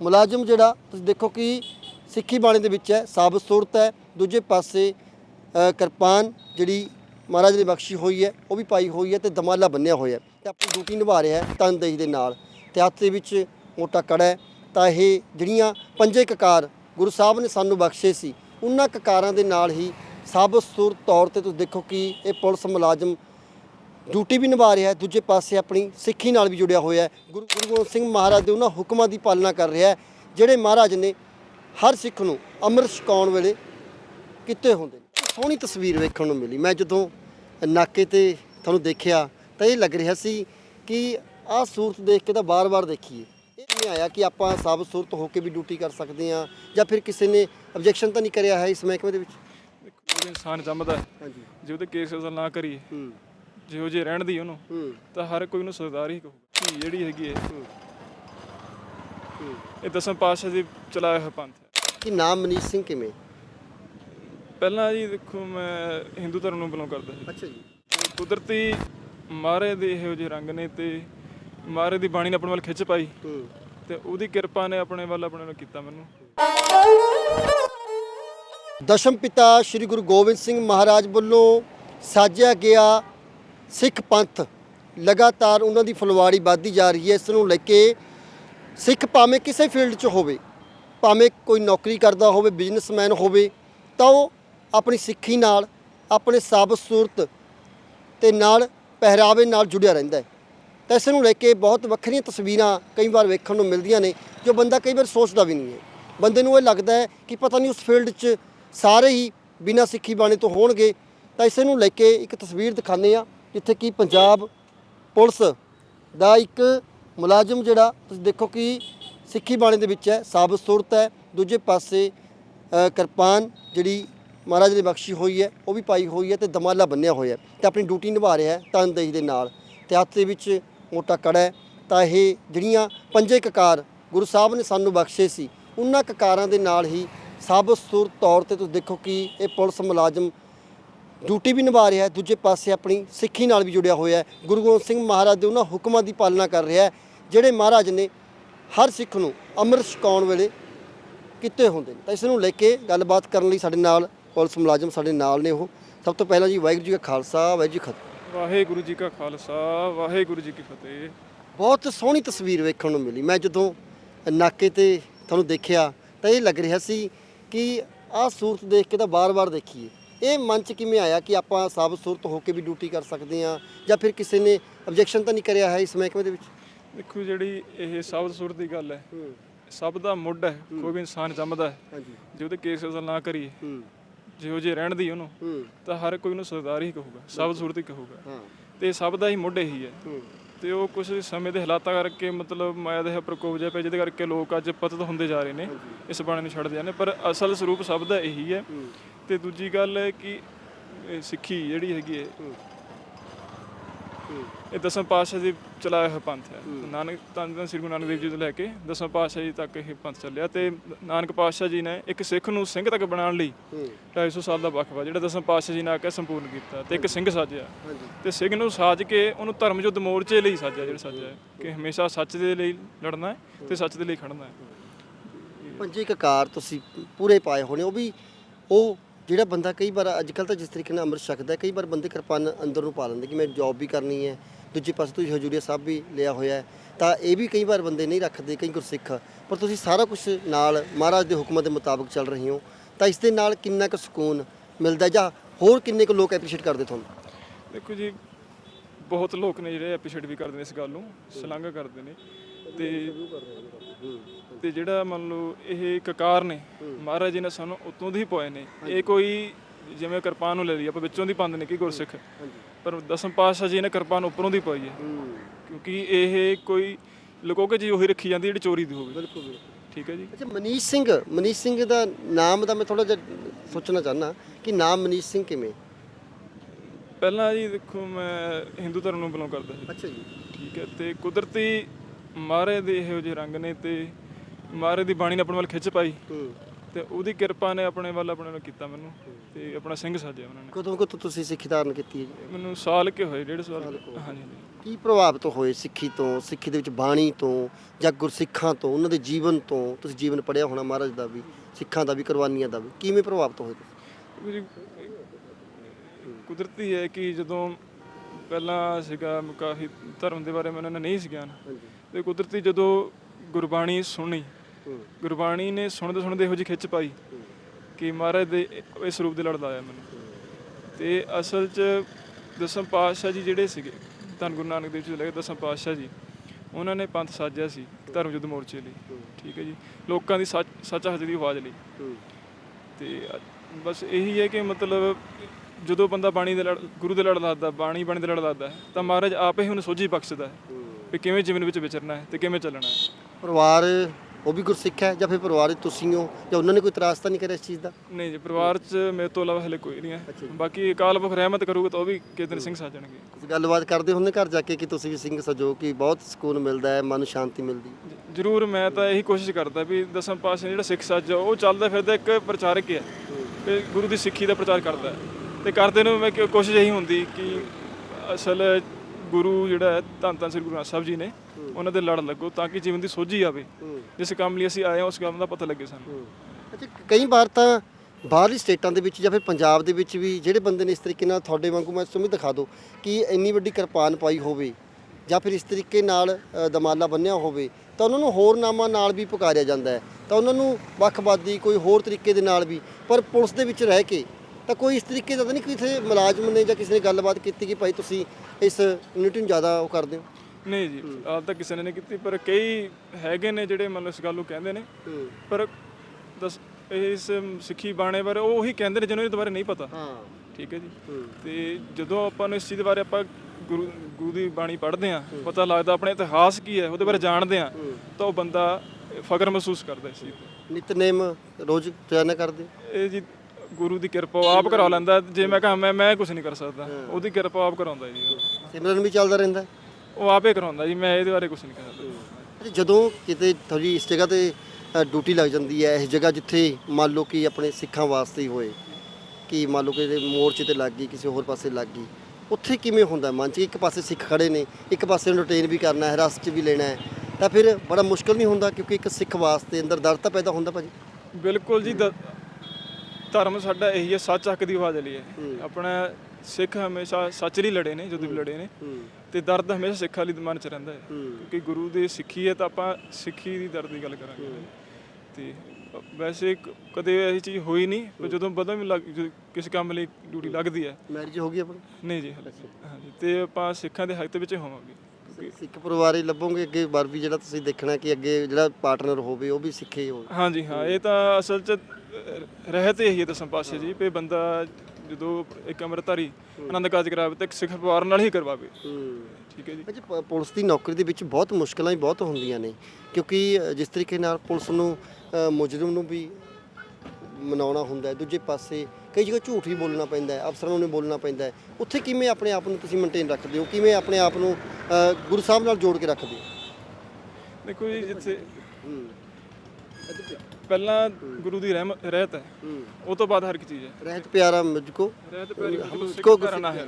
ਮੁਲਾਜ਼ਮ ਜਿਹੜਾ, ਤੁਸੀਂ ਦੇਖੋ ਕਿ ਸਿੱਖੀ ਬਾਣੀ ਦੇ ਵਿੱਚ ਹੈ ਸਾਬਤ ਸੂਰਤ ਹੈ, ਦੂਜੇ ਪਾਸੇ ਕਿਰਪਾਨ ਜਿਹੜੀ ਮਹਾਰਾਜ ਨੇ ਬਖਸ਼ੀ ਹੋਈ ਹੈ, ਉਹ ਵੀ ਪਾਈ ਹੋਈ ਹੈ ਤੇ ਦਮਾਲਾ ਬੰਨਿਆ ਹੋਇਆ ਤੇ ਆਪਣੀ ਡਿਊਟੀ ਨਿਭਾ ਰਿਹਾ ਹੈ ਤਨਦੇਹੀ ਦੇ ਨਾਲ। ਤੇ ਹੱਥ ਦੇ ਵਿੱਚ ਮੋਟਾ ਕੜਾ ਹੈ। ਤਾਂ ਇਹ ਜਿਹੜੀਆਂ ਪੰਜੇ ਕਕਾਰ ਗੁਰੂ ਸਾਹਿਬ ਨੇ ਸਾਨੂੰ ਬਖਸ਼ੇ ਸੀ, ਉਹਨਾਂ ਕਕਾਰਾਂ ਦੇ ਨਾਲ ਹੀ ਸਾਬਤ ਸੂਰਤ ਤੌਰ ਤੇ ਤੁਸੀਂ ਦੇਖੋ ਕਿ ਇਹ ਪੁਲਿਸ ਮੁਲਾਜ਼ਮ ਡਿਊਟੀ ਵੀ ਨਿਭਾ ਰਿਹਾ ਹੈ ਦੂਜੇ ਪਾਸੇ ਆਪਣੀ ਸਿੱਖੀ ਨਾਲ ਵੀ ਜੁੜਿਆ ਹੋਇਆ ਹੈ। ਗੁਰੂ ਗੁਰੂ ਗੋਬਿੰਦ ਸਿੰਘ ਮਹਾਰਾਜ ਦੇ ਉਹਨਾਂ ਹੁਕਮਾਂ ਦੀ ਪਾਲਣਾ ਕਰ ਰਿਹਾ ਹੈ ਜਿਹੜੇ ਮਹਾਰਾਜ ਨੇ ਹਰ ਸਿੱਖ ਨੂੰ ਅੰਮ੍ਰਿਤ ਛਕਾਉਣ ਵੇਲੇ ਕੀਤੇ ਹੁੰਦੇ ਨੇ। ਸੋਹਣੀ ਤਸਵੀਰ ਵੇਖਣ ਨੂੰ ਮਿਲੀ। ਮੈਂ ਜਦੋਂ ਨਾਕੇ ਤੇ ਤੁਹਾਨੂੰ ਦੇਖਿਆ ਤਾਂ ਇਹ ਲੱਗ ਰਿਹਾ ਸੀ ਕਿ ਆਹ ਸੂਰਤ ਦੇਖ ਕੇ ਤਾਂ ਬਾਰ-ਬਾਰ ਦੇਖੀਏ। ਇਹ ਨਹੀਂ ਆਇਆ ਕਿ ਆਪਾਂ ਸਾਬਤ ਸੂਰਤ ਹੋ ਕੇ ਵੀ ਡਿਊਟੀ ਕਰ ਸਕਦੇ ਹਾਂ ਜਾਂ ਫਿਰ ਕਿਸੇ ਨੇ ਆਬਜੈਕਸ਼ਨ ਤਾਂ ਨਹੀਂ ਕਰਿਆ ਹੈ ਇਸ ਮਹਿਕਮੇ ਦੇ ਵਿੱਚ? ਦੇਖੋ ਇਨਸਾਨ ਜੰਮਦਾ ਹੈ, ਹਾਂਜੀ। ਜੇ ਉਹਦੇ ਕੇਸ ਅਸਲ ਨਾ ਕਰੀਏ ਹੂੰ। ਜਿਹੋ ਜੇ ਰਹਿਣ ਦੀ ਉਹਨੂੰ ਹੂੰ। ਤਾਂ ਹਰ ਕੋਈ ਨੂੰ ਸਰਦਾਰ ਹੀ ਕਹੂਗਾ। ਜਿਹੜੀ ਹੈਗੀ ਹੈ। ਇਹ ਦਸਮ ਪਾਤਸ਼ਾਹ ਦੀ ਚਲਾਇਆ ਹੋਇਆ ਪੰਥ ਹੈ। ਕਿ ਨਾਮ ਮਨੀਸ਼ ਸਿੰਘ ਕਿਵੇਂ? ਪਹਿਲਾਂ ਜੀ ਦੇਖੋ ਮੈਂ ਹਿੰਦੂ ਧਰਮ ਨੂੰ ਬਿਲੋਂਗ ਕਰਦਾ ਸੀ। ਅੱਛਾ ਜੀ। ਕੁਦਰਤੀ ਮਾਰੇ ਦੇ ਇਹੋ ਜਿਹੇ ਰੰਗ ਨੇ ਤੇ ਮਾਰੇ ਦੀ ਬਾਣੀ ਨੇ ਆਪਣੇ ਵੱਲ ਖਿੱਚ ਪਾਈ। ਹੂੰ। ਤੇ ਉਹਦੀ ਕਿਰਪਾ ਨੇ ਆਪਣੇ ਵੱਲ ਆਪਣੇ ਵੱਲ ਕੀਤਾ ਮੈਨੂੰ। ਦਸ਼ਮ ਪਿਤਾ ਸ੍ਰੀ ਗੁਰੂ ਗੋਬਿੰਦ ਸਿੰਘ ਮਹਾਰਾਜ ਵੱਲੋਂ ਸਾਜਿਆ ਗਿਆ ਸਿੱਖ ਪੰਥ ਲਗਾਤਾਰ ਉਹਨਾਂ ਦੀ ਫੁਲਵਾੜੀ ਵੱਧਦੀ ਜਾ ਰਹੀ ਹੈ, ਇਸ ਨੂੰ ਲੈ ਕੇ ਸਿੱਖ ਭਾਵੇਂ ਕਿਸੇ ਫੀਲਡ 'ਚ ਹੋਵੇ, ਭਾਵੇਂ ਕੋਈ ਨੌਕਰੀ ਕਰਦਾ ਹੋਵੇ ਬਿਜ਼ਨਸਮੈਨ ਹੋਵੇ, ਤਾਂ ਉਹ ਆਪਣੀ ਸਿੱਖੀ ਨਾਲ, ਆਪਣੇ ਸਾਬਤ ਸੂਰਤ ਤੇ ਨਾਲ ਪਹਿਰਾਵੇ ਨਾਲ ਜੁੜਿਆ ਰਹਿੰਦਾ ਹੈ। ਤਾਂ ਇਸ ਨੂੰ ਲੈ ਕੇ ਬਹੁਤ ਵੱਖਰੀਆਂ ਤਸਵੀਰਾਂ ਕਈ ਵਾਰ ਵੇਖਣ ਨੂੰ ਮਿਲਦੀਆਂ ਨੇ, ਜੋ ਬੰਦਾ ਕਈ ਵਾਰ ਸੋਚਦਾ ਵੀ ਨਹੀਂ ਹੈ। ਬੰਦੇ ਨੂੰ ਇਹ ਲੱਗਦਾ ਹੈ ਕਿ ਪਤਾ ਨਹੀਂ ਉਸ ਫੀਲਡ 'ਚ ਸਾਰੇ ਹੀ ਬਿਨਾਂ ਸਿੱਖੀ ਬਾਣੇ ਤੋਂ ਹੋਣਗੇ। ਤਾਂ ਇਸੇ ਨੂੰ ਲੈ ਕੇ ਇੱਕ ਤਸਵੀਰ ਦਿਖਾਉਂਦੇ ਆ ਜਿੱਥੇ ਕਿ ਪੰਜਾਬ ਪੁਲਿਸ ਦਾ ਇੱਕ ਮੁਲਾਜ਼ਮ ਜਿਹੜਾ, ਤੁਸੀਂ ਦੇਖੋ ਕਿ ਸਿੱਖੀ ਬਾਣੀ ਦੇ ਵਿੱਚ ਹੈ ਸਾਬਤ ਸੂਰਤ ਹੈ, ਦੂਜੇ ਪਾਸੇ ਕਿਰਪਾਨ ਜਿਹੜੀ ਮਹਾਰਾਜ ਨੇ ਬਖਸ਼ੀ ਹੋਈ ਹੈ, ਉਹ ਵੀ ਪਾਈ ਹੋਈ ਹੈ ਤੇ ਦਮਾਲਾ ਬੰਨਿਆ ਹੋਇਆ ਹੈ ਤੇ ਆਪਣੀ ਡਿਊਟੀ ਨਿਭਾ ਰਿਹਾ ਹੈ ਤਨਦੇਹੀ ਦੇ ਨਾਲ। ਤੇ ਹੱਥ ਦੇ ਵਿੱਚ ਮੋਟਾ ਕੜਾ ਹੈ। ਤਾਂ ਇਹ ਜਿਹੜੀਆਂ ਪੰਜੇ ਕਕਾਰ ਗੁਰੂ ਸਾਹਿਬ ਨੇ ਸਾਨੂੰ ਬਖਸ਼ੇ ਸੀ, ਉਹਨਾਂ ਕਕਾਰਾਂ ਦੇ ਨਾਲ ਹੀ ਸਾਬਤ ਸੂਰਤ ਤੌਰ ਤੇ ਤੁਸੀਂ ਦੇਖੋ ਕਿ ਇਹ ਪੁਲਿਸ ਮੁਲਾਜ਼ਮ ਡਿਊਟੀ ਵੀ ਨਿਭਾ ਰਿਹਾ ਹੈ ਦੂਜੇ ਪਾਸੇ ਆਪਣੀ ਸਿੱਖੀ ਨਾਲ ਵੀ ਜੁੜਿਆ ਹੋਇਆ ਹੈ। ਗੁਰੂ ਗੋਬਿੰਦ ਸਿੰਘ ਮਹਾਰਾਜ ਦੇ ਉਹਨਾਂ ਹੁਕਮਾਂ ਦੀ ਪਾਲਣਾ ਕਰ ਰਿਹਾ ਹੈ ਜਿਹੜੇ ਮਹਾਰਾਜ ਨੇ ਹਰ ਸਿੱਖ ਨੂੰ ਅੰਮ੍ਰਿਤ ਛਕਾਉਣ ਵੇਲੇ ਕੀਤੇ ਹੁੰਦੇ ਨੇ। ਤਾਂ ਇਸ ਨੂੰ ਲੈ ਕੇ ਗੱਲਬਾਤ ਕਰਨ ਲਈ ਸਾਡੇ ਨਾਲ ਪੁਲਿਸ ਮੁਲਾਜ਼ਮ ਸਾਡੇ ਨਾਲ ਨੇ ਉਹ। ਸਭ ਤੋਂ ਪਹਿਲਾਂ ਜੀ ਵਾਹਿਗੁਰੂ ਜੀ ਕਾ ਖਾਲਸਾ ਵਾਹਿਗੁਰੂ ਜੀ ਕੀ ਫਤਿਹ। ਵਾਹਿਗੁਰੂ ਜੀ ਕਾ ਖਾਲਸਾ ਵਾਹਿਗੁਰੂ ਜੀ ਕੀ ਫਤਿਹ। ਬਹੁਤ ਸੋਹਣੀ ਤਸਵੀਰ ਵੇਖਣ ਨੂੰ ਮਿਲੀ। ਮੈਂ ਜਦੋਂ ਨਾਕੇ ਤੇ ਤੁਹਾਨੂੰ ਦੇਖਿਆ ਤਾਂ ਇਹ ਲੱਗ ਰਿਹਾ ਸੀ ਕਿ ਆਹ ਸੂਰਤ ਦੇਖ ਕੇ ਤਾਂ ਬਾਰ-ਬਾਰ ਦੇਖੀਏ। ਇਹ ਮਨ 'ਚ ਕਿਵੇਂ ਆਇਆ ਕਿ ਆਪਾਂ ਸਾਬਤ ਸੂਰਤ ਹੋ ਕੇ ਵੀ ਡਿਊਟੀ ਕਰ ਸਕਦੇ ਹਾਂ? ਜਾਂ ਫਿਰ ਕਿਸੇ ਨੇ ਆਬਜੈਕਸ਼ਨ ਤਾਂ ਨਹੀਂ ਕਰਿਆ ਹੈ ਇਸ ਮਹਿਕਮੇ ਦੇ ਵਿੱਚ? ਦੇਖੋ ਜਿਹੜੀ ਇਹ ਸਬਦ ਸੁਰਤ ਦੀ ਗੱਲ ਹੈ ਸਭ ਦਾ ਮੁੱਢ ਹੈ ਕੋਈ ਵੀ ਇਨਸਾਨ ਜੰਮਦਾ ਹੈ ਜੇ ਉਹਦੇ ਕੇਸ ਅਸਲ ਨਾ ਕਰੀਏ ਜਿਹੋ ਜੇ ਰਹਿਣ ਦੀ ਉਹਨੂੰ ਤਾਂ ਹਰ ਕੋਈ ਨੂੰ ਸਰਦਾਰ ਹੀ ਕਹੂਗਾ ਸਬਦ ਸੁਰਤ ਹੀ ਕਹੂਗਾ। ਤੇ ਸਭ ਦਾ ਹੀ ਮੁੱਢ ਇਹੀ ਹੂੰ। ਤੇ ਉਹ ਕੁਝ ਸਮੇਂ ਦੇ ਹਾਲਾਤਾਂ ਕਰਕੇ ਮਤਲਬ ਮਾਇਆ ਦੇ ਪ੍ਰਕੋਪ ਜਿਹਾ ਪਿਆ ਜਿਹਦੇ ਕਰਕੇ ਲੋਕ ਅੱਜ ਪਤਤ ਹੁੰਦੇ ਜਾ ਰਹੇ ਨੇ ਇਸ ਬਾਣੇ ਨੂੰ ਛੱਡਦੇ ਜਾਂਦੇ ਪਰ ਅਸਲ ਸਰੂਪ ਸਭ ਦਾ ਇਹੀ ਹੈ। ਤੇ ਦੂਜੀ ਗੱਲ ਹੈ ਕਿ ਇਹ ਸਿੱਖੀ ਜਿਹੜੀ ਹੈਗੀ ਹੈ। ਇਹ ਦਸਮ ਪਾਤਸ਼ਾਹ ਦੀ ਚਲਾਇਆ ਹੋਇਆ ਪੰਥ ਹੈ। ਨਾਨਕ ਧੰਨ ਸ੍ਰੀ ਗੁਰੂ ਨਾਨਕ ਦੇਵ ਜੀ ਤੋਂ ਲੈ ਕੇ ਦਸਮ ਪਾਤਸ਼ਾਹ ਜੀ ਤੱਕ ਇਹ ਪੰਥ ਚੱਲਿਆ ਤੇ ਨਾਨਕ ਪਾਤਸ਼ਾਹ ਜੀ ਨੇ ਇੱਕ ਸਿੱਖ ਨੂੰ ਸਿੰਘ ਤੱਕ ਬਣਾਉਣ ਲਈ ਹੂੰ। 250 ਸਾਲ ਦਾ ਵਕਫਾ ਜਿਹੜਾ ਦਸਮ ਪਾਤਸ਼ਾਹ ਜੀ ਨੇ ਆ ਕੇ ਸੰਪੂਰਨ ਕੀਤਾ ਤੇ ਇੱਕ ਸਿੰਘ ਸਾਜਿਆ। ਤੇ ਸਿੰਘ ਨੂੰ ਸਾਜ ਕੇ ਉਹਨੂੰ ਧਰਮ ਯੁੱਧ ਮੋਰਚੇ ਲਈ ਸਾਜਿਆ ਜਿਹੜਾ ਸਾਜਿਆ ਕਿ ਹਮੇਸ਼ਾ ਸੱਚ ਦੇ ਲਈ ਲੜਨਾ ਹੈ ਤੇ ਸੱਚ ਦੇ ਲਈ ਖੜਨਾ ਹੈ। ਪੰਜੇ ਕਕਾਰ ਤੁਸੀਂ ਪੂਰੇ ਪਾਏ ਹੋਣੇ ਉਹ ਵੀ ਉਹ ਜਿਹੜਾ ਬੰਦਾ ਕਈ ਵਾਰ ਅੱਜ ਕੱਲ ਤਾਂ ਜਿਸ ਤਰੀਕੇ ਨਾਲ ਅੰਮ੍ਰਿਤ ਛਕਦਾ ਹੈ, ਕਈ ਵਾਰ ਬੰਦੇ ਕਿਰਪਾਨ ਅੰਦਰ ਨੂੰ ਪਾ ਲੈਂਦੇ ਕਿ ਮੈਂ ਜੌਬ ਵੀ ਕਰਨੀ ਹੈ ਦੂਜੇ ਪਾਸੇ ਤੁਸੀਂ ਹਜੂਰੀਆ ਸਾਹਿਬ ਵੀ ਲਿਆ ਹੋਇਆ ਹੈ ਤਾਂ ਇਹ ਵੀ ਕਈ ਵਾਰ ਬੰਦੇ ਨਹੀਂ ਰੱਖਦੇ ਕਈ ਗੁਰਸਿੱਖ। ਪਰ ਤੁਸੀਂ ਸਾਰਾ ਕੁਝ ਨਾਲ ਮਹਾਰਾਜ ਦੇ ਹੁਕਮਾਂ ਦੇ ਮੁਤਾਬਕ ਚੱਲ ਰਹੇ ਹੋ ਤਾਂ ਇਸ ਦੇ ਨਾਲ ਕਿੰਨਾ ਕੁ ਸਕੂਨ ਮਿਲਦਾ ਜਾਂ ਹੋਰ ਕਿੰਨੇ ਕੁ ਲੋਕ ਐਪਰੀਸ਼ੀਏਟ ਕਰਦੇ ਤੁਹਾਨੂੰ? ਦੇਖੋ ਜੀ ਬਹੁਤ ਲੋਕ ਨੇ ਜਿਹੜੇ ਐਪਰੀਸ਼ੀਏਟ ਵੀ ਕਰਦੇ ਨੇ ਇਸ ਗੱਲ ਨੂੰ ਸ਼ਲਾਘਾ ਕਰਦੇ ਨੇ। ਤੇ ਤੇ ਜਿਹੜਾ ਮੰਨ ਲਓ ਇਹ ਕਕਾਰ ਨੇ ਮਹਾਰਾਜ ਜੀ ਨੇ ਸਾਨੂੰ ਉਤੋਂ ਦੀ ਪੋਏ ਨੇ। ਇਹ ਕੋਈ ਜਿਵੇਂ ਕਿਰਪਾਨ ਨੂੰ ਲੈ ਲਈ ਆਪਾਂ ਵਿੱਚੋਂ ਦੀ ਪਾਉਂਦੇ ਨੇ ਕਿ ਗੁਰਸਿੱਖ। ਪਰ ਦਸਮ ਪਾਤਸ਼ਾਹ ਜੀ ਨੇ ਕਿਰਪਾਨ ਉੱਪਰੋਂ ਦੀ ਪਾਈ ਹੈ। ਕਿਉਂਕਿ ਇਹ ਕੋਈ ਲੁਕੋ ਕੇ ਜੀ ਉਹੀ ਰੱਖੀ ਜਾਂਦੀ ਜਿਹੜੀ ਚੋਰੀ ਦੀ ਹੋਵੇ। ਬਿਲਕੁਲ ਬਿਲਕੁਲ। ਠੀਕ ਹੈ ਜੀ? ਅੱਛਾ ਮਨੀਸ਼ ਸਿੰਘ ਮਨੀਸ਼ ਸਿੰਘ ਦਾ ਨਾਮ ਦਾ ਮੈਂ ਥੋੜਾ ਜਿਹਾ ਸੋਚਣਾ ਚਾਹਨਾ ਕਿ ਨਾਮ ਮਨੀਸ਼ ਸਿੰਘ ਕਿਵੇਂ? ਪਹਿਲਾਂ ਜੀ ਦੇਖੋ ਮੈਂ ਹਿੰਦੂ ਧਰਮ ਨੂੰ ਬਿਲੋਂਗ ਕਰਦਾ ਸੀ। ਅੱਛਾ ਜੀ। ਠੀਕ ਹੈ ਤੇ ਕੁਦਰਤੀ ਮਾਰੇ ਦੇ ਇਹੋ ਜਿਹੇ ਰੰਗ ਨੇ ਤੇ ਮਾਰੇ ਦੀ ਬਾਣੀ ਨੇ ਆਪਣੇ ਵੱਲ ਖਿੱਚ ਪਾਈ। ਤੇ ਉਹਦੀ ਕਿਰਪਾ ਨੇ ਆਪਣੇ ਵੱਲ ਆਪਣੇ ਵੱਲ ਕੀਤਾ ਮੈਨੂੰ ਤੇ ਆਪਣਾ ਸਿੰਘ ਸਾਜਿਆ ਉਹਨਾਂ ਨੇ। ਕਦੋਂ ਕਦੋਂ ਤੁਸੀਂ ਸਿੱਖੀ ਧਾਰਨ ਕੀਤੀ ਹੈ ਜੀ? ਮੈਨੂੰ ਸਾਲ ਕੇ ਹੋਏ ਡੇਢ ਸਾਲ। ਹਾਂਜੀ ਹਾਂਜੀ। ਕੀ ਪ੍ਰਭਾਵਿਤ ਹੋਏ ਸਿੱਖੀ ਤੋਂ ਸਿੱਖੀ ਦੇ ਵਿੱਚ ਬਾਣੀ ਤੋਂ ਜਾਂ ਗੁਰਸਿੱਖਾਂ ਤੋਂ ਉਹਨਾਂ ਦੇ ਜੀਵਨ ਤੋਂ? ਤੁਸੀਂ ਜੀਵਨ ਪੜਿਆ ਹੋਣਾ ਮਹਾਰਾਜ ਦਾ ਵੀ ਸਿੱਖਾਂ ਦਾ ਵੀ ਕੁਰਬਾਨੀਆਂ ਦਾ ਵੀ। ਕਿਵੇਂ ਪ੍ਰਭਾਵਿਤ ਹੋਏ ਤੁਸੀਂ? ਕੁਦਰਤੀ ਹੈ ਕਿ ਜਦੋਂ ਪਹਿਲਾਂ ਸੀਗਾ ਕਾਫੀ ਧਰਮ ਦੇ ਬਾਰੇ ਮੈਨੂੰ ਨਹੀਂ ਸੀ ਗਿਆਨ। ਤੇ ਕੁਦਰਤੀ ਜਦੋਂ ਗੁਰਬਾਣੀ ਸੁਣੀ ਗੁਰਬਾਣੀ ਨੇ ਸੁਣਦੇ ਸੁਣਦੇ ਇਹੋ ਜਿਹੀ ਖਿੱਚ ਪਾਈ ਕਿ ਮਹਾਰਾਜ ਦੇ ਇਸ ਰੂਪ ਦੇ ਲੜ ਲਾਇਆ ਮੈਨੂੰ। ਤੇ ਅਸਲ 'ਚ ਦਸਮ ਪਾਤਸ਼ਾਹ ਜੀ ਜਿਹੜੇ ਸੀਗੇ ਧੰਨ ਗੁਰੂ ਨਾਨਕ ਦੇਵ ਜੀ ਤੋਂ ਲੈ ਕੇ ਦਸਮ ਪਾਤਸ਼ਾਹ ਜੀ ਉਹਨਾਂ ਨੇ ਪੰਥ ਸਾਜਿਆ ਸੀ ਧਰਮ ਯੁੱਧ ਮੋਰਚੇ ਲਈ। ਠੀਕ ਹੈ ਜੀ। ਲੋਕਾਂ ਦੀ ਸੱਚ ਸੱਚਾ ਦੀ ਆਵਾਜ਼ ਲਈ। ਤੇ ਬਸ ਇਹੀ ਹੈ ਕਿ ਮਤਲਬ ਜਦੋਂ ਬੰਦਾ ਬਾਣੀ ਦੇ ਲੜ ਗੁਰੂ ਦੇ ਲੜ ਲੱਗਦਾ ਬਾਣੀ ਬਾਣੀ ਦੇ ਲੜ ਲੱਗਦਾ ਤਾਂ ਮਹਾਰਾਜ ਆਪੇ ਹੀ ਉਹਨੂੰ ਸੋਝੀ ਬਖਸ਼ਦਾ ਹੈ। ਵੀ ਕਿਵੇਂ ਜੀਵਨ ਵਿੱਚ ਵਿਚਰਨਾ ਹੈ ਤੇ ਕਿਵੇਂ ਚੱਲਣਾ ਹੈ? ਪਰਿਵਾਰ ਉਹ ਵੀ ਗੁਰਸਿੱਖ ਹੈ ਜਾਂ ਫਿਰ ਪਰਿਵਾਰ 'ਚ ਤੁਸੀਂ ਹੋ ਜਾਂ ਉਹਨਾਂ ਨੇ ਕੋਈ ਇਤਰਾਜ਼ ਤਾਂ ਨਹੀਂ ਕਰਿਆ ਇਸ ਚੀਜ਼ ਦਾ? ਨਹੀਂ ਜੀ ਪਰਿਵਾਰ 'ਚ ਮੇਰੇ ਤੋਂ ਇਲਾਵਾ ਹਲੇ ਕੋਈ ਨਹੀਂ ਹੈ। ਬਾਕੀ ਅਕਾਲ ਪੁਰਖ ਰਹਿਮਤ ਕਰੂਗਾ ਤਾਂ ਉਹ ਵੀ ਕਿਸੇ ਦਿਨ ਸਿੰਘ ਸਾਜਣਗੇ ਤੁਸੀਂ ਗੱਲਬਾਤ ਕਰਦੇ ਹੁੰਦੇ ਘਰ ਜਾ ਕੇ ਕਿ ਤੁਸੀਂ ਵੀ ਸਿੰਘ ਸਜੋ ਕਿ ਬਹੁਤ ਸਕੂਨ ਮਿਲਦਾ ਹੈ ਮਨ ਨੂੰ ਸ਼ਾਂਤੀ ਮਿਲਦੀ ਹੈ। ਜ਼ਰੂਰ ਮੈਂ ਤਾਂ ਇਹੀ ਕੋਸ਼ਿਸ਼ ਕਰਦਾ ਵੀ ਦਸਮ ਪਾਤਸ਼ਾਹ ਜਿਹੜਾ ਸਿੱਖ ਸੱਜ ਆ, ਉਹ ਚੱਲਦਾ ਫਿਰਦਾ ਇੱਕ ਪ੍ਰਚਾਰਕ ਹੈ। ਤੇ ਗੁਰੂ ਦੀ ਸਿੱਖੀ ਦਾ ਪ੍ਰਚਾਰ ਕਰਦਾ ਹੈ। ਤੇ ਕਰਦੇ ਨੂੰ ਮੈਂ ਕਿ- ਕੋਸ਼ਿਸ਼ ਇਹੀ ਹੁੰਦੀ ਕਿ ਅਸਲ ਗੁਰੂ ਜਿਹੜਾ ਹੈ ਧੰਨ ਧੰਨ ਸ੍ਰੀ ਗੁਰੂ ਗ੍ਰੰਥ ਸਾਹਿਬ ਜੀ ਨੇ ਉਹਨਾਂ ਦੇ ਲੜ ਲੱਗੋ ਤਾਂ ਕਿ ਜੀਵਨ ਦੀ ਸੋਝੀ ਆਵੇ। ਜਿਸ ਕੰਮ ਲਈ ਅਸੀਂ ਆਏ ਹਾਂ ਉਸ ਕੰਮ ਦਾ ਪਤਾ ਲੱਗੇ ਸਾਨੂੰ। ਅੱਛਾ ਕਈ ਵਾਰ ਤਾਂ ਬਾਹਰਲੀ ਸਟੇਟਾਂ ਦੇ ਵਿੱਚ ਜਾਂ ਫਿਰ ਪੰਜਾਬ ਦੇ ਵਿੱਚ ਵੀ ਜਿਹੜੇ ਬੰਦੇ ਨੇ ਇਸ ਤਰੀਕੇ ਨਾਲ ਤੁਹਾਡੇ ਵਾਂਗੂ ਮੈਂ ਤੁਹਾਨੂੰ ਦਿਖਾ ਦਿਓ ਕਿ ਇੰਨੀ ਵੱਡੀ ਕਿਰਪਾਨ ਪਾਈ ਹੋਵੇ ਜਾਂ ਫਿਰ ਇਸ ਤਰੀਕੇ ਨਾਲ ਦਮਾਲਾ ਬੰਨਿਆ ਹੋਵੇ ਤਾਂ ਉਹਨਾਂ ਨੂੰ ਹੋਰ ਨਾਮਾਂ ਨਾਲ ਵੀ ਪੁਕਾਰਿਆ ਜਾਂਦਾ ਹੈ। ਤਾਂ ਉਹਨਾਂ ਨੂੰ ਵੱਖਵਾਦੀ ਕੋਈ ਹੋਰ ਤਰੀਕੇ ਦੇ ਨਾਲ ਵੀ ਪਰ ਪੁਲਿਸ ਦੇ ਵਿੱਚ ਰਹਿ ਕੇ ਤਾਂ ਕੋਈ ਇਸ ਤਰੀਕੇ ਦਾ ਤਾਂ ਨਹੀਂ ਕਿਸੇ ਮੁਲਾਜ਼ਮ ਨੇ ਜਾਂ ਕਿਸੇ ਨੇ ਗੱਲਬਾਤ ਕੀਤੀ ਕਿ ਭਾਈ ਤੁਸੀਂ ਇਸ ਯੂਨਿਟ ਨੂੰ ਜ਼ਿਆਦਾ ਉਹ ਕਰਦੇ ਹੋ? ਨਹੀਂ ਜੀ ਆਪ ਤਾਂ ਕਿਸੇ ਨੇ ਨਹੀਂ ਕੀਤੀ ਪਰ ਕਈ ਹੈਗੇ ਨੇ ਜਿਹੜੇ ਮਤਲਬ ਇਸ ਗੱਲ ਨੂੰ ਕਹਿੰਦੇ ਨੇ। ਪਰ ਦਸ ਇਸ ਸਿੱਖੀ ਬਾਣੇ ਬਾਰੇ ਉਹ ਉਹੀ ਕਹਿੰਦੇ ਨੇ ਜਿਹਨਾਂ ਨੂੰ ਇਹਦੇ ਬਾਰੇ ਨਹੀਂ ਪਤਾ। ਹਾਂ। ਠੀਕ ਹੈ ਜੀ। ਤੇ ਜਦੋਂ ਆਪਾਂ ਨੂੰ ਇਸ ਚੀਜ਼ ਬਾਰੇ ਆਪਾਂ ਗੁਰੂ ਗੁਰੂ ਦੀ ਬਾਣੀ ਪੜ੍ਹਦੇ ਆ ਪਤਾ ਲੱਗਦਾ ਆਪਣੇ ਇਤਿਹਾਸ ਕੀ ਹੈ ਉਹਦੇ ਬਾਰੇ ਜਾਣਦੇ ਆ ਤਾਂ ਉਹ ਬੰਦਾ ਫਖਰ ਮਹਿਸੂਸ ਕਰਦਾ ਇਸ ਚੀਜ਼ ਤੇ। ਨਿਤਨੇਮ ਰੋਜ਼ ਰੋਜ਼ਾਨਾ ਕਰਦੇ? ਇਹ ਜੀ ਗੁਰੂ ਦੀ ਕਿਰਪਾ ਉਹ ਆਪ ਕਰਾ ਲੈਂਦਾ ਜੇ ਮੈਂ ਕਹਾਂ ਮੈਂ ਮੈਂ ਕੁਝ ਨਹੀਂ ਕਰ ਸਕਦਾ। ਉਹਦੀ ਕਿਰਪਾ ਆਪ ਕਰਾਉਂਦਾ ਜੀ ਉਹ। ਸਿਮਰਨ ਵੀ ਚੱਲਦਾ ਰਹਿੰਦਾ? ਹੈ ਉਹ ਆਪੇ ਕਰਾਉਂਦਾ ਜੀ ਮੈਂ ਇਹਦੇ ਬਾਰੇ ਕੁਝ ਨਹੀਂ ਸਕਦਾ ਅੱਛਾ, ਜਦੋਂ ਕਿਤੇ ਤੁਹਾਡੀ ਇਸ ਜਗ੍ਹਾ ਤੇ ਅ, ਡਿਊਟੀ ਲੱਗ ਜਾਂਦੀ ਹੈ ਇਸ ਜਗ੍ਹਾ ਜਿੱਥੇ ਮੰਨ ਲਓ ਕਿ ਆਪਣੇ ਸਿੱਖਾਂ ਵਾਸਤੇ ਹੀ ਹੋਏ ਕਿ ਮੰਨ ਲਓ ਕਿ ਇਹਦੇ ਮੋਰਚੇ ਤੇ ਲੱਗ ਗਈ ਕਿਸੇ ਹੋਰ ਪਾਸੇ ਲੱਗ ਗਈ ਉੱਥੇ ਕਿਵੇਂ ਹੁੰਦਾ? ਮਨ 'ਚ ਇੱਕ ਪਾਸੇ ਸਿੱਖ ਖੜੇ ਨੇ ਇੱਕ ਪਾਸੇ ਨੂੰ ਰਿਟੇਨ ਵੀ ਕਰਨਾ ਹੈ ਰਸਤ 'ਚ ਵੀ ਲੈਣਾ ਹੈ ਤਾਂ ਫਿਰ ਬੜਾ ਮੁਸ਼ਕਲ ਨਹੀਂ ਹੁੰਦਾ? ਕਿਉਂਕਿ ਇੱਕ ਸਿੱਖ ਵਾਸਤੇ ਅੰਦਰ ਡਰ ਤਾਂ ਪੈਦਾ ਹੁੰਦਾ ਭਾਜੀ। ਬਿਲਕੁਲ ਜੀ ਦ- ਧਰਮ ਸਾਡਾ ਇਹੀ ਹੈ ਸੱਚ ਹੱਕ ਦੀ ਆਵਾਜ਼ ਲਈ ਹੈ। ਆਪਣਾ ਸਿੱਖ ਹਮੇਸ਼ਾ ਸੱਚ ਲਈ ਲੜੇ ਨੇ ਜਦੋਂ ਵੀ ਲੜੇ ਨੇ। ਤੇ ਦਰਦ ਹਮੇਸ਼ਾ ਸਿੱਖਾਂ ਲਈ ਮਨ ਚ ਰਹਿੰਦਾ ਹੈ। ਕਿਉਂਕਿ ਗੁਰੂ ਦੀ ਸਿੱਖੀ ਹੈ ਤਾਂ ਆਪਾਂ ਸਿੱਖੀ ਦੀ ਦਰਦ ਦੀ ਗੱਲ ਕਰਾਂਗੇ। ਤੇ ਵੈਸੇ ਕਦੇ ਇਹੀ ਚੀਜ਼ ਹੋਈ ਨਹੀਂ ਪਰ ਜਦੋਂ ਬਦਲ ਵੀ ਲੱਗ ਕਿਸੇ ਕੰਮ ਲਈ ਡਿਊਟੀ ਲੱਗਦੀ ਹੈ। ਮੈਰਿਜ ਹੋ ਗਈ ਆਪਣੀ? ਨਹੀਂ ਜੀ ਹਾਂਜੀ ਤੇ ਆਪਾਂ ਸਿੱਖਾਂ ਦੇ ਹੱਕ ਦੇ ਵਿੱਚ ਹੋਵਾਂਗੇ। ਕਿਉਂਕਿ ਸਿੱਖ ਪਰਿਵਾਰ ਹੀ ਲੱਭੋਗੇ ਅੱਗੇ ਵਾਰ ਵੀ ਜਿਹੜਾ ਤੁਸੀਂ ਦੇਖਣਾ ਕਿ ਅੱਗੇ ਜਿਹੜਾ ਪਾਰਟਨਰ ਹੋਵੇ ਉਹ ਵੀ ਸਿੱਖੇ ਹੀ ਹੋਵੇ। ਹਾਂਜੀ ਹਾਂ ਇਹ ਤਾਂ ਅਸਲ ਚ ਰਹਿਤ ਇਹੀ ਹੈ ਦਸਮ ਪਾਤਸ਼ਾਹ ਜੀ ਵੀ ਬੰਦਾ ਜਦੋਂ ਇੱਕ ਅੰਮ੍ਰਿਤਧਾਰੀ ਆਨੰਦ ਕਾਰਜ ਕਰਾਵੇ ਤਾਂ ਇੱਕ ਸਿੱਖ ਪਰਿਵਾਰ ਨਾਲ ਹੀ ਕਰਵਾਵੇ। ਠੀਕ ਹੈ ਜੀ। ਅੱਛਾ ਪ- ਪੁਲਿਸ ਦੀ ਨੌਕਰੀ ਦੇ ਵਿੱਚ ਬਹੁਤ ਮੁਸ਼ਕਲਾਂ ਹੀ ਬਹੁਤ ਹੁੰਦੀਆਂ ਨੇ ਕਿਉਂਕਿ ਅ, ਜਿਸ ਤਰੀਕੇ ਨਾਲ ਪੁਲਿਸ ਨੂੰ ਅ, ਮੁਜਰਮ ਨੂੰ ਵੀ ਮਨਾਉਣਾ ਹੁੰਦਾ ਹੈ ਦੂਜੇ ਪਾਸੇ ਕਈ ਜਗ੍ਹਾ ਝੂਠ ਵੀ ਬੋਲਣਾ ਪੈਂਦਾ ਹੈ ਅਫਸਰਾਂ ਨੂੰ ਬੋਲਣਾ ਪੈਂਦਾ ਹੈ। ਉੱਥੇ ਕਿਵੇਂ ਆਪਣੇ ਆਪ ਨੂੰ ਤੁਸੀਂ ਮੇਨਟੇਨ ਰੱਖਦੇ ਹੋ? ਕਿਵੇਂ ਆਪਣੇ ਆਪ ਨੂੰ ਗੁਰੂ ਸਾਹਿਬ ਨਾਲ ਜੋੜ ਕੇ ਰੱਖਦੇ ਹੋ? ਦੇਖੋ ਜੀ ਜਿੱਥੇ ਪਹਿਲਾਂ ਗੁਰੂ ਦੀ ਰਹਿਮ ਰਹਿਤ ਹੈ। ਉਹ ਤੋਂ ਬਾਅਦ ਹਰ ਇੱਕ ਚੀਜ਼ ਹੈ। ਰਹਿਤ ਪਿਆਰਾ ਮੁਝਕੋ ਰਹਿਤ ਪਿਆਰੀ ਮੁਝਕੋ ਸਿੱਖ ਘਰਾਣਾ ਹੈ।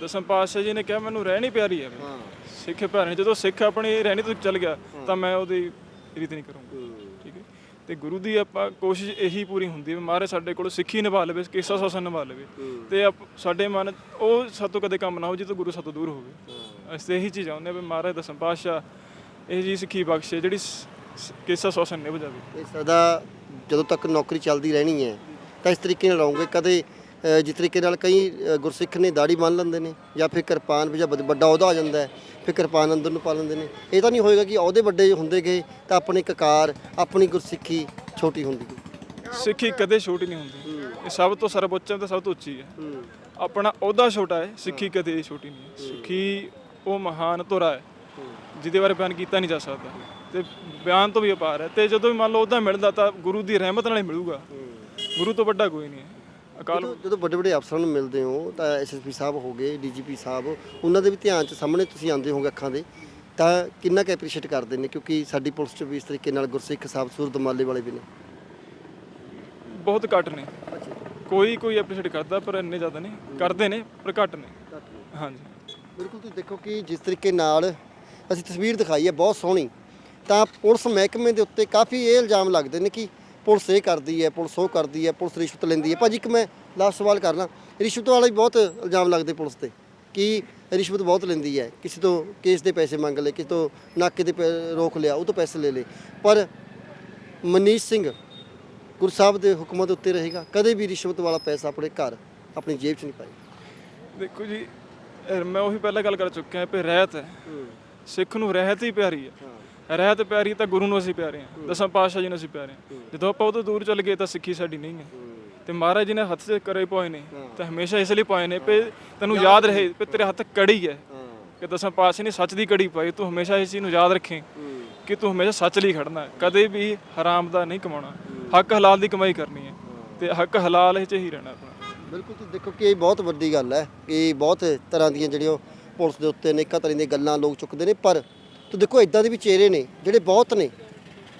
ਦਸਮ ਪਾਤਸ਼ਾਹ ਜੀ ਨੇ ਕਿਹਾ ਮੈਨੂੰ ਰਹਿਣੀ ਪਿਆਰੀ ਹੈ। ਹਾਂ। ਸਿੱਖ ਭੈਣ ਜਦੋਂ ਸਿੱਖ ਆਪਣੀ ਰਹਿਣੀ ਤੋਂ ਚੱਲ ਗਿਆ ਤਾਂ ਮੈਂ ਉਹਦੀ ਰੀਤ ਨਹੀਂ ਕਰੂੰਗਾ। ਤੇ ਗੁਰੂ ਦੀ ਆਪਾਂ ਕੋਸ਼ਿਸ਼ ਇਹੀ ਪੂਰੀ ਹੁੰਦੀ ਹੈ ਵੀ ਮਹਾਰਾਜ ਸਾਡੇ ਕੋਲ ਸਿੱਖੀ ਨਿਭਾ ਲਵੇ ਕੇਸਾ ਸਾਸਨ ਨਿਭਾ ਲਵੇ। ਤੇ ਆਪ- ਸਾਡੇ ਮਨ ਉਹ ਸਾਤੋਂ ਕਦੇ ਕੰਮ ਨਾ ਹੋ ਜਿੱਤੋਂ ਗੁਰੂ ਸਾਤੋਂ ਦੂਰ ਹੋਵੇ। ਅਸੀਂ ਇਹੀ ਚੀਜ਼ ਚਾਹੁੰਦੇ ਹਾਂ ਵੀ ਮਹਾਰਾਜ ਦਸਮ ਪਾਤਸ਼ਾਹ ਇਹ ਜੀ ਸਿੱਖੀ ਬਖਸ਼ੇ ਜਿਹੜੀ ਸ- ਸ- ਕੇਸਾ ਸਾਸਨ ਨਿਭ ਜਾਵੇ। ਇਹ ਸਦਾ ਜਦੋਂ ਤੱਕ ਨੌਕਰੀ ਚੱਲਦੀ ਰਹਿਣੀ ਹੈ ਤਾਂ ਇਸ ਤਰੀਕੇ ਨਾਲ ਰਹੋਗੇ ਕਦੇ ਅ, ਜਿਸ ਤਰੀਕੇ ਨਾਲ ਕਈ ਅ, ਗੁਰਸਿੱਖ ਨੇ ਦਾੜੀ ਬੰਨ ਲੈਂਦੇ ਨੇ ਜਾਂ ਫਿਰ ਕਿਰਪਾਨ ਵੀ ਜਾਂ ਵੱਡ- ਵੱਡਾ ਅਹੁਦਾ ਆ ਜਾਂਦਾ ਹੈ ਫਿਰ ਕਿਰਪਾਨ ਅੰਦਰ ਨੂੰ ਪਾ ਲੈਂਦੇ ਨੇ। ਇਹ ਤਾਂ ਨਹੀਂ ਹੋਏਗਾ ਕਿ ਅਹੁਦੇ ਵੱਡੇ ਹੁੰਦੇ ਗਏ ਤਾਂ ਆਪਣੀ ਕਕਾਰ ਆਪਣੀ ਗੁਰਸਿੱਖੀ ਛੋਟੀ ਹੁੰਦੀ ਗਈ। ਸਿੱਖੀ ਕਦੇ ਛੋਟੀ ਨਹੀਂ ਹੁੰਦੀ। ਇਹ ਸਭ ਤੋਂ ਸਰਵਉੱਚ ਤੇ ਸਭ ਤੋਂ ਉੱਚੀ ਹੈ। ਆਪਣਾ ਅਹੁਦਾ ਛੋਟਾ ਹੈ ਸਿੱਖੀ ਕਦੇ ਛੋਟੀ ਨਹੀਂ ਹੈ। ਸਿੱਖੀ ਉਹ ਮਹਾਨ ਧੁਰਾ ਹੈ ਜਿਹਦੇ ਬਾਰੇ ਬਿਆਨ ਕੀਤਾ ਨਹੀਂ ਜਾ ਸਕਦਾ। ਤੇ ਬਿਆਨ ਤੋਂ ਵੀ ਅਪਾਰ ਹੈ। ਤੇ ਜਦੋਂ ਵੀ ਮੰਨ ਲਓ ਉਹਦਾ ਮਿਲਦਾ ਤਾਂ ਗੁਰੂ ਦੀ ਰਹਿਮਤ ਨਾਲ ਹੀ ਮਿਲੂਗਾ। ਗੁਰੂ ਤੋਂ ਵੱਡਾ ਕੋਈ ਨਹੀਂ ਹੈ। ਅਕਾਲ ਜਦੋਂ- ਜਦੋਂ ਵੱਡੇ ਵੱਡੇ ਅਫਸਰਾਂ ਨੂੰ ਮਿਲਦੇ ਹੋ ਤਾਂ ਐਸਐਸਪੀ ਸਾਹਿਬ ਹੋ ਗਏ ਡੀਜੀਪੀ ਸਾਹਿਬ ਉਹਨਾਂ ਦੇ ਵੀ ਧਿਆਨ ਚ ਸਾਹਮਣੇ ਤੁਸੀਂ ਆਉਂਦੇ ਹੋਗੇ ਅੱਖਾਂ ਦੇ ਤਾਂ ਕਿੰਨਾ ਕੁ ਐਪਰੀਸ਼ੀਏਟ ਕਰਦੇ ਨੇ? ਕਿਉਂਕਿ ਸਾਡੀ ਪੁਲਿਸ ਚ ਵੀ ਇਸ ਤਰੀਕੇ ਨਾਲ ਗੁਰਸਿੱਖ ਸਾਹਿਬ ਸੂਰਤ ਮਾਲੇ ਵਾਲੇ ਵੀ ਨੇ। ਬਹੁਤ ਘੱਟ ਨੇ। ਕੋਈ ਕੋਈ ਐਪਰੀਸ਼ੀਏਟ ਕਰਦਾ ਪਰ ਇੰਨੇ ਜ਼ਿਆਦਾ ਨਹੀਂ। ਕਰਦੇ ਨੇ ਪਰ ਘੱਟ ਨੇ। ਹਾਂਜੀ। ਬਿਲਕੁਲ ਤੁਸੀਂ ਦੇਖੋ ਕਿ ਜਿਸ ਤਰੀਕੇ ਨਾਲ ਅਸੀਂ ਤਸਵੀਰ ਦਿਖਾਈ ਹੈ ਬਹੁਤ ਸੋਹਣੀ। ਤਾਂ ਪੁਲਿਸ ਮਹਿਕਮੇ ਦੇ ਉੱਤੇ ਕਾਫੀ ਇਹ ਇਲਜ਼ਾਮ ਲੱਗਦੇ ਨੇ ਕਿ ਪੁਲਿਸ ਇਹ ਕਰਦੀ ਹੈ ਪੁਲਿਸ ਉਹ ਕਰਦੀ ਹੈ ਪੁਲਿਸ ਰਿਸ਼ਵਤ ਲੈਂਦੀ ਹੈ। ਭਾਜੀ ਇੱਕ ਮੈਂ ਲਾਸਟ ਸਵਾਲ ਕਰਨਾ ਰਿਸ਼ਵਤ ਵਾਲਾ ਬਹੁਤ ਇਲਜ਼ਾਮ ਲੱਗਦੇ ਪੁਲਿਸ ਤੇ ਕਿ ਰਿਸ਼ਵਤ ਬਹੁਤ ਲੈਂਦੀ ਹੈ। ਕਿਸੇ ਤੋਂ ਕੇਸ ਦੇ ਪੈਸੇ ਮੰਗ ਲਏ ਕਿਸੇ ਤੋਂ ਨਾਕੇ ਦੇ ਰੋਕ ਲਿਆ ਉਹ ਤੋਂ ਪੈਸੇ ਲੈ ਲਏ। ਪਰ ਮਨੀਸ਼ ਸਿੰਘ ਗੁਰੂ ਸਾਹਿਬ ਦੇ ਹੁਕਮਾਂ ਦੇ ਉੱਤੇ ਰਹੇਗਾ ਕਦੇ ਵੀ ਰਿਸ਼ਵਤ ਵਾਲਾ ਪੈਸਾ ਆਪਣੇ ਘਰ ਆਪਣੀ ਜੇਬ 'ਚ ਨਹੀਂ ਪਾਏ ਦੇਖੋ ਜੀ ਮੈਂ ਉਹੀ ਪਹਿਲਾਂ ਗੱਲ ਕਰ ਚੁੱਕਿਆ ਕਿ ਰਹਿਤ ਹੈ। ਸਿੱਖ ਨੂੰ ਰਹਿਤ ਹੀ ਪਿਆਰੀ ਹੈ। ਰਹਿਤ ਪਿਆਰੀ ਤਾਂ ਗੁਰੂ ਨੂੰ ਅਸੀਂ ਪਿਆਰੇ ਹਾਂ ਦਸਾਂ ਪਾਤਸ਼ਾਹ ਜੀ ਨੂੰ ਅਸੀਂ ਪਿਆਰੇ ਹਾਂ। ਜਦੋਂ ਆਪਾਂ ਉਹ ਤੋਂ ਦੂਰ ਚੱਲ ਗਏ ਤਾਂ ਸਿੱਖੀ ਸਾਡੀ ਨਹੀਂ ਹੈ। ਤੇ ਮਹਾਰਾਜ ਜੀ ਨੇ ਹੱਥ 'ਚ ਕਰੇ ਪਾਏ ਨੇ ਤਾਂ ਹਮੇਸ਼ਾ ਇਸ ਲਈ ਪਾਏ ਨੇ ਕਿ ਤੈਨੂੰ ਯਾਦ ਰਹੇ ਕਿ ਤੇਰੇ ਹੱਥ ਕੜੀ ਹੈ ਕਿ ਦਸਾਂ ਪਾਤਸ਼ਾਹ ਨੇ ਸੱਚ ਦੀ ਕੜੀ ਪਾਈ ਤੂੰ ਹਮੇਸ਼ਾ ਇਸ ਚੀਜ਼ ਨੂੰ ਯਾਦ ਰੱਖੇ ਕਿ ਤੂੰ ਹਮੇਸ਼ਾ ਸੱਚ ਲਈ ਖੜਨਾ ਕਦੇ ਵੀ ਹਰਾਮ ਦਾ ਨਹੀਂ ਕਮਾਉਣਾ। ਹੱਕ ਹਲਾਲ ਦੀ ਕਮਾਈ ਕਰਨੀ ਹੈ। ਤੇ ਹੱਕ ਹਲਾਲ ਇਹ 'ਚ ਹੀ ਰਹਿਣਾ ਆਪਣਾ। ਬਿਲਕੁਲ ਤੁਸੀਂ ਦੇਖੋ ਕਿ ਇਹ ਬਹੁਤ ਵੱਡੀ ਗੱਲ ਹੈ ਕਿ ਬਹੁਤ ਤਰ੍ਹਾਂ ਦੀਆਂ ਜਿਹੜੀਆਂ ਪੁਲਿਸ ਦੇ ਉੱਤੇ ਅਨੇਕਾਂ ਤਰ੍ਹਾਂ ਦੀਆਂ ਗੱਲਾਂ ਲੋਕ ਚੁੱਕਦੇ ਨੇ ਪਰ ਤੁਸੀਂ ਦੇਖੋ ਇਦਾਂ ਦੇ ਵੀ ਚਿਹਰੇ ਨੇ ਜਿਹੜੇ ਬਹੁਤ ਨੇ।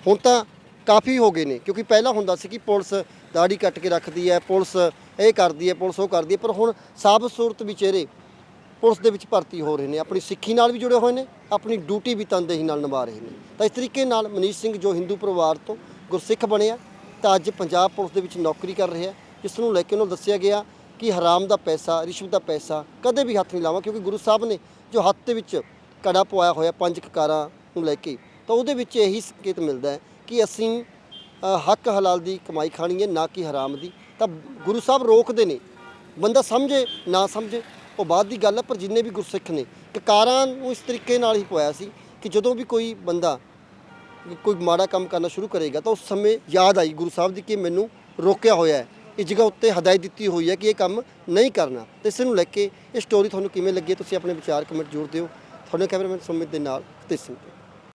ਹੁਣ ਤਾਂ ਕਾਫੀ ਹੋ ਗਏ ਨੇ ਕਿਉਂਕਿ ਪਹਿਲਾਂ ਹੁੰਦਾ ਸੀ ਕਿ ਪੁਲਿਸ ਦਾੜੀ ਕੱਟ ਕੇ ਰੱਖਦੀ ਹੈ, ਪੁਲਿਸ ਇਹ ਕਰਦੀ ਹੈ, ਪੁਲਿਸ ਉਹ ਕਰਦੀ ਹੈ, ਪਰ ਹੁਣ ਸਾਫ਼ ਸੂਰਤ ਵੀ ਚਿਹਰੇ ਪੁਲਿਸ ਦੇ ਵਿੱਚ ਭਰਤੀ ਹੋ ਰਹੇ ਨੇ। ਆਪਣੀ ਸਿੱਖੀ ਨਾਲ ਵੀ ਜੁੜੇ ਹੋਏ ਨੇ, ਆਪਣੀ ਡਿਊਟੀ ਵੀ ਤਨਦੇਹੀ ਨਾਲ ਨਿਭਾ ਰਹੇ ਨੇ। ਤਾਂ ਇਸ ਤਰੀਕੇ ਨਾਲ ਮਨੀਸ਼ ਸਿੰਘ ਜੋ ਹਿੰਦੂ ਪਰਿਵਾਰ ਤੋਂ ਗੁਰਸਿੱਖ ਬਣਿਆ, ਤਾਂ ਅੱਜ ਪੰਜਾਬ ਪੁਲਿਸ ਦੇ ਵਿੱਚ ਨੌਕਰੀ ਕਰ ਰਿਹਾ, ਜਿਸ ਨੂੰ ਲੈ ਕੇ ਉਹਨੂੰ ਦੱਸਿਆ ਗਿਆ ਕਿ ਹਰਾਮ ਦਾ ਪੈਸਾ, ਰਿਸ਼ਵਤ ਦਾ ਪੈਸਾ ਕਦੇ ਵੀ ਹੱਥ ਨਹੀਂ ਲਾਵਾਂ ਕਿਉਂਕਿ ਗੁਰੂ ਸਾਹਿਬ ਨੇ ਜੋ ਹੱਥ ਦੇ ਵਿੱਚ ਕੜਾ ਪਵਾਇਆ ਹੋਇਆ, ਪੰਜ ਕਕਾਰਾਂ ਨੂੰ ਲੈ ਕੇ। ਤਾਂ ਉਹਦੇ ਵਿੱਚ ਇਹੀ ਸੰਕੇਤ ਮਿਲਦਾ ਹੈ ਕਿ ਅਸੀਂ ਹੱਕ ਹਲਾਲ ਦੀ ਕਮਾਈ ਖਾਣੀ ਹੈ, ਨਾ ਕਿ ਹਰਾਮ ਦੀ। ਤਾਂ ਗੁਰੂ ਸਾਹਿਬ ਰੋਕਦੇ ਨੇ। ਬੰਦਾ ਸਮਝੇ, ਨਾ ਸਮਝੇ, ਉਹ ਬਾਅਦ ਦੀ ਗੱਲ ਹੈ, ਪਰ ਜਿੰਨੇ ਵੀ ਗੁਰਸਿੱਖ ਨੇ ਕਕਾਰਾਂ ਨੂੰ ਇਸ ਤਰੀਕੇ ਨਾਲ ਹੀ ਪਵਾਇਆ ਸੀ ਕਿ ਜਦੋਂ ਵੀ ਕੋਈ ਬੰਦਾ ਕੋਈ ਮਾੜਾ ਕੰਮ ਕਰਨਾ ਸ਼ੁਰੂ ਕਰੇਗਾ, ਤਾਂ ਉਸ ਸਮੇਂ ਯਾਦ ਆਈ ਗੁਰੂ ਸਾਹਿਬ ਦੀ ਕਿ ਮੈਨੂੰ ਰੋਕਿਆ ਹੋਇਆ ਹੈ। ਇਸ ਜਗ੍ਹਾ ਉੱਤੇ ਹਦਾਇਤ ਦਿੱਤੀ ਹੋਈ ਹੈ ਕਿ ਇਹ ਕੰਮ ਨਹੀਂ ਕਰਨਾ। ਤੇ ਇਸ ਨੂੰ ਲੈ ਕੇ ਇਹ ਸਟੋਰੀ ਤੁਹਾਨੂੰ ਕਿਵੇਂ ਲੱਗੀ ਹੈ? ਤੁਸੀਂ ਆਪਣੇ ਵਿਚਾਰ ਕਮੈਂਟ ਜ਼ਰੂਰ ਦਿਓ। ਆਪਣੇ ਕੈਮਰਾਮੈਨ ਸੁਮਿਤ ਦੇ ਨਾਲ ਤੇ। ਸਿੰਘ